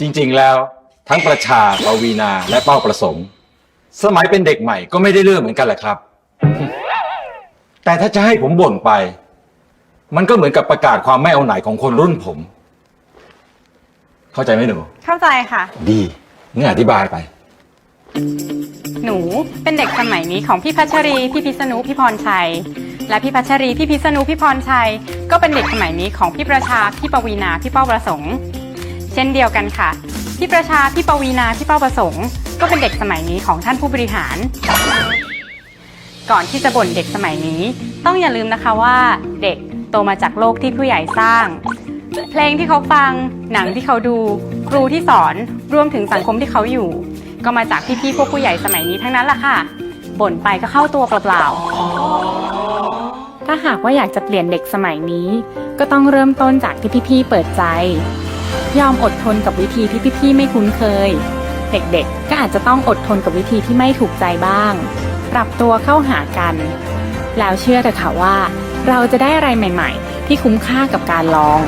จริงๆแล้วทั้งประชาปวีนาและเป้าประสงค์ สมัยเป็นเด็กใหม่ก็ไม่ได้เรื่องเหมือนกันแหละครับ แต่ถ้าจะให้ผมบ่นไป มันก็เหมือนกับประกาศความไม่เอาไหนของคนรุ่นผม เข้าใจไหมหนู เข้าใจค่ะ ดีงั้นอธิบายไป หนูเป็นเด็กสมัยนี้ของพี่พัชรี พี่พิษณุพี่พรชัย และพี่พัชรี พี่พิษณุพี่พรชัย ก็เป็นเด็กสมัยนี้ของพี่ประชา พี่ปวีนา พี่เป้าประสงค์เช่นเดียวกันค่ะพี่ประชาพี่ปวีนาพี่เป้าประสงค์ ก็เป็นเด็กสมัยนี้ของท่านผู้บริหาร ก่อนที่จะบ่นเด็กสมัยนี้ ต้องอย่าลืมนะคะว่าเด็กโตมาจากโลกที่ผู้ใหญ่สร้าง เพลงที่เขาฟัง หนังที่เขาดู ครูที่สอนรวมถึงสังคมที่เขาอยู่ ก็มาจากพี่ๆพวกผู้ใหญ่สมัยนี้ทั้งนั้นล่ะค่ะบ่นไปก็เข้าตัวเปล่าๆถ้าหากว่าอยากจะเปลี่ยนเด็กสมัยนี้ ก็ต้องเริ่มต้นจากที่พี่ๆเปิดใจ ยอมอดทนกับวิธีที่พี่ๆไม่คุ้นเคย เด็กๆ ก็อาจจะต้องอดทนกับวิธีที่ไม่ถูกใจบ้าง ปรับตัวเข้าหากัน แล้วเชื่อเถอะค่ะว่า เราจะได้อะไรใหม่ ๆ ที่คุ้มค่ากับการลอง